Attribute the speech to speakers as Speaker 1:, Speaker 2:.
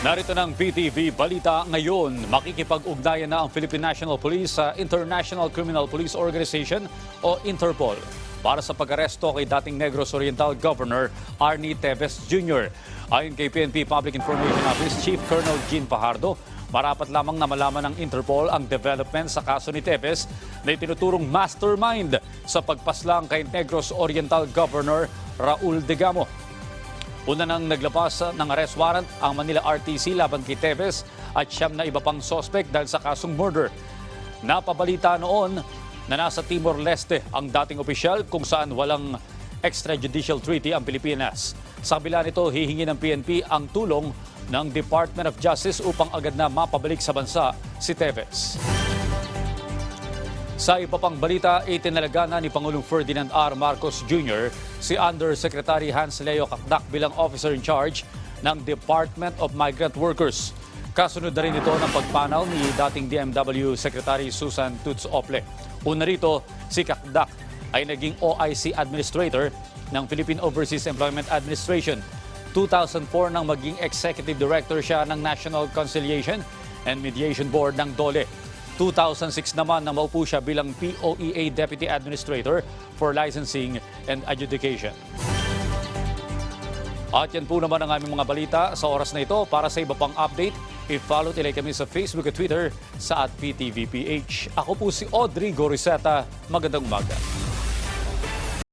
Speaker 1: Narito ng PTV Balita ngayon. Makikipag-ugnayan na ang Philippine National Police sa International Criminal Police Organization o Interpol para sa pag-aresto kay dating Negros Oriental Governor Arnie Teves Jr. Ayon kay PNP Public Information Office Chief Colonel Jean Pajardo, marapat lamang na malaman ng Interpol ang development sa kaso ni Teves na itinuturong mastermind sa pagpaslang kay Negros Oriental Governor Raul Degamo. Una nang naglabas ng arrest warrant ang Manila RTC laban kay Teves at siyam na iba pang sospek dahil sa kasong murder. Napabalita noon na nasa Timor-Leste ang dating opisyal kung saan walang extrajudicial treaty ang Pilipinas. Sa kabila nito, hihingi ng PNP ang tulong ng Department of Justice upang agad na mapabalik sa bansa si Teves. Sa iba pang balita, itinalaga na ni Pangulong Ferdinand R. Marcos Jr. si Undersecretary Hans Leo Kakdak bilang officer in charge ng Department of Migrant Workers. Kasunod na rin ito ng pagpanaw ni dating DMW Secretary Susan Tutz Ople. Una rito, si Kakdak ay naging OIC Administrator ng Philippine Overseas Employment Administration. 2004 nang maging Executive Director siya ng National Conciliation and Mediation Board ng DOLE. 2006 naman na maupo siya bilang POEA Deputy Administrator for Licensing and Adjudication. At yan po naman ang aming mga balita sa oras na ito. Para sa iba pang update, i-follow nila kami sa Facebook at Twitter sa at PTVPH. Ako po si Audrey Goriseta. Magandang umaga.